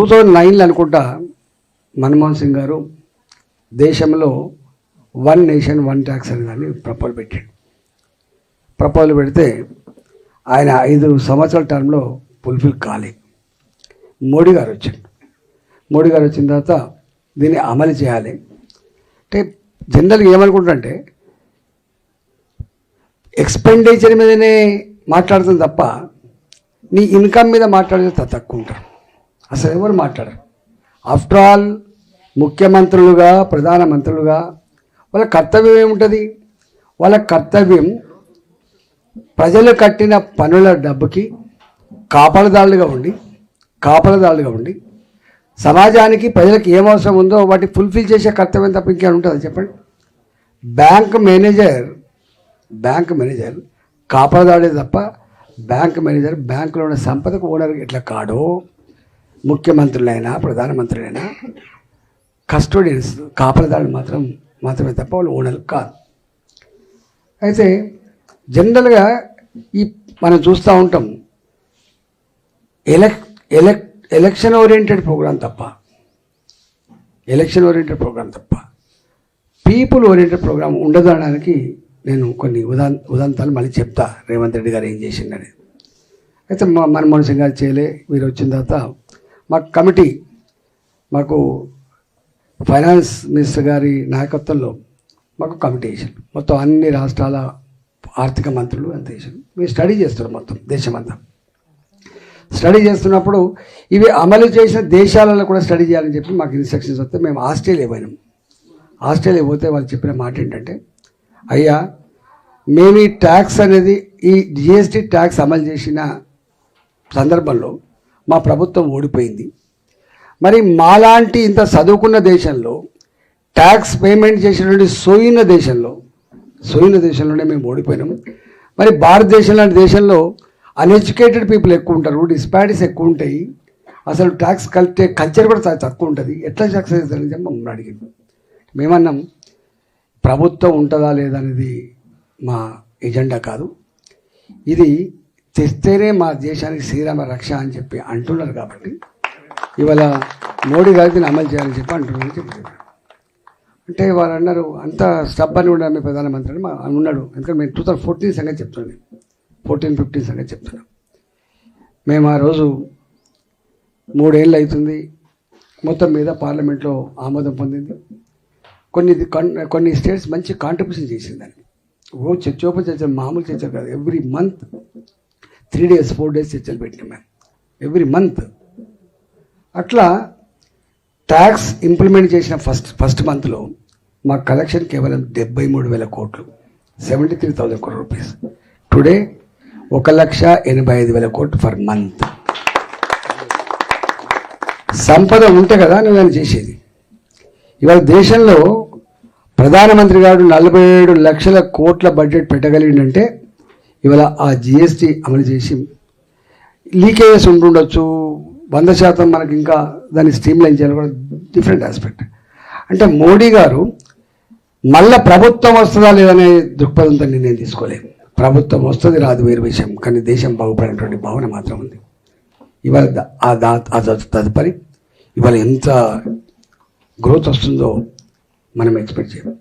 Two thousand నైన్లో అనుకుంటా మన్మోహన్ సింగ్ గారు దేశంలో వన్ నేషన్ వన్ ట్యాక్స్ అని దాన్ని ప్రపోజల్ పెట్టాడు. ప్రపోజల్ పెడితే ఆయన ఐదు సంవత్సరాల టర్మ్లో ఫుల్ఫిల్ కాలే. మోడీ గారు వచ్చాడు మోడీ గారు వచ్చిన తర్వాత దీన్ని అమలు చేయాలి. అంటే జనరల్గా ఏమనుకుంటారంటే ఎక్స్పెండిచర్ మీదనే మాట్లాడుతుంది తప్ప నీ ఇన్కమ్ మీద మాట్లాడితే తక్కువ ఉంటారు. అసలు ఎవరు మాట్లాడరు? ఆఫ్టర్ ఆల్ ముఖ్యమంత్రులుగా ప్రధానమంత్రులుగా వాళ్ళ కర్తవ్యం ఏముంటుంది? వాళ్ళ కర్తవ్యం ప్రజలు కట్టిన పనుల డబ్బుకి కాపలదారులుగా ఉండి కాపలదారులుగా ఉండి సమాజానికి ప్రజలకు ఏం అవసరం ఉందో వాటి ఫుల్ఫిల్ చేసే కర్తవ్యం తప్ప ఇంకేమైనా ఉంటుందా? చెప్పండి. బ్యాంక్ మేనేజర్ బ్యాంక్ మేనేజర్ కాపలదాడే తప్ప బ్యాంక్ మేనేజర్ బ్యాంకులో ఉన్న సంపదకు ఓనర్ ఎట్లా కాడో ముఖ్యమంత్రులైనా ప్రధానమంత్రులైనా కస్టోడియన్స్ కాపలదారులు మాత్రం మాత్రమే తప్ప వాళ్ళు ఓనర్లు కాదు. అయితే జనరల్గా ఈ మనం చూస్తూ ఉంటాం ఎలక్ ఎలక్ ఎలక్షన్ ఓరియంటెడ్ ప్రోగ్రామ్ తప్ప ఎలక్షన్ ఓరియంటెడ్ ప్రోగ్రామ్ తప్ప పీపుల్ ఓరియంటెడ్ ప్రోగ్రామ్ ఉండదనడానికి నేను కొన్ని ఉదా ఉదాంతాలు మళ్ళీ చెప్తా. రేవంత్ రెడ్డి గారు ఏం చేసిండని. అయితే మా మన్మోహన్ సింగ్ గారు చేయలే వీరు వచ్చిన తర్వాత మాకు కమిటీ మాకు ఫైనాన్స్ మినిస్టర్ గారి నాయకత్వంలో మాకు కమిటీ వేసారు మొత్తం అన్ని రాష్ట్రాల ఆర్థిక మంత్రులు అంత వేసారు మేము స్టడీ చేస్తున్నాం మొత్తం దేశమంతా స్టడీ చేస్తున్నప్పుడు ఇవి అమలు చేసిన దేశాలలో కూడా స్టడీ చేయాలని చెప్పి మాకు ఇన్స్ట్రక్షన్స్ వస్తే మేము ఆస్ట్రేలియా పోయినాం. ఆస్ట్రేలియా పోతే వాళ్ళు చెప్పిన మాట ఏంటంటే అయ్యా మేము ఈ ట్యాక్స్ అనేది ఈ జిఎస్టీ ట్యాక్స్ అమలు చేసిన సందర్భంలో మా ప్రభుత్వం ఓడిపోయింది. మరి మాలాంటి ఇంత చదువుకున్న దేశంలో ట్యాక్స్ పేమెంట్ చేసినటువంటి సోయిన దేశంలో సోయిన దేశంలోనే మేము ఓడిపోయినాము. మరి భారతదేశం లాంటి దేశంలో అన్ఎడ్యుకేటెడ్ పీపుల్ ఎక్కువ ఉంటారు డిస్పారిటీస్ ఎక్కువ ఉంటాయి. అసలు ట్యాక్స్ కలిపే కల్చర్ కూడా చాలా తక్కువ ఉంటుంది. ఎట్లా సక్సెస్ అవుతుందని చెప్పి మమ్మల్ని అడిగింది మేమన్నాం ప్రభుత్వం ఉంటుందా లేదా అనేది మా ఎజెండా కాదు. ఇది తెస్తేనే మా దేశానికి శ్రీరామ రక్ష అని చెప్పి అంటున్నారు కాబట్టి ఇవాళ మోడీ గారు దీన్ని అమలు చేయాలని చెప్పి అంటున్నారని చెప్పి చెప్పారు. అంటే వారు అన్నారు అంత స్టబ్ అని ఉండాలి మీ ప్రధానమంత్రి అని మా ఉన్నాడు. ఎందుకంటే మేము టూ థౌసండ్ ఫోర్టీన్ సంగతి చెప్తున్నాను ఫోర్టీన్ ఫిఫ్టీన్ సంగతి చెప్తున్నాం. మేము ఆ రోజు మూడేళ్ళు అవుతుంది. మొత్తం మీద పార్లమెంట్లో ఆమోదం పొందింది. కొన్ని కన్- కొన్ని స్టేట్స్ మంచి కాంట్రిబ్యూషన్ చేసిందని ఓ చర్చోప మామూలు చర్చ కాదు. Every month three days four days చర్చలు పెట్టినాం మేము. ఎవ్రీ మంత్ అట్లా ట్యాక్స్ ఇంప్లిమెంట్ చేసిన ఫస్ట్ ఫస్ట్ మంత్లో మా కలెక్షన్ కేవలం డెబ్బై మూడు వేల కోట్లు. సెవెంటీ త్రీ థౌజండ్ కోట్ల రూపీస్ టుడే ఒక లక్ష ఎనభై ఐదు వేల కోట్లు ఫర్ మంత్ సంపద ఉంటే కదా నువ్వు నేను చేసేది. ఇవాళ దేశంలో ప్రధానమంత్రి గారు నలభై ఏడు లక్షల కోట్ల బడ్జెట్ పెట్టగలిగిందంటే ఇవాళ ఆ జిఎస్టీ అమలు చేసి లీకేజెస్ ఉంటుండొచ్చు వంద శాతం మనకి ఇంకా దాన్ని స్ట్రీమ్ లైన్ చేయాలి కూడా డిఫరెంట్ ఆస్పెక్ట్ అంటే మోడీ గారు మళ్ళీ ప్రభుత్వం వస్తుందా లేదనే దృక్పథంతో నిర్ణయం తీసుకోలేదు. ప్రభుత్వం వస్తుంది రాదు వేరు విషయం. కానీ దేశం బాగుపడినటువంటి భావన మాత్రం ఉంది. ఇవాళ ఆ దా ఆ తదుపరి ఇవాళ ఎంత గ్రోత్ వస్తుందో మనం ఎక్స్పెక్ట్ చేయం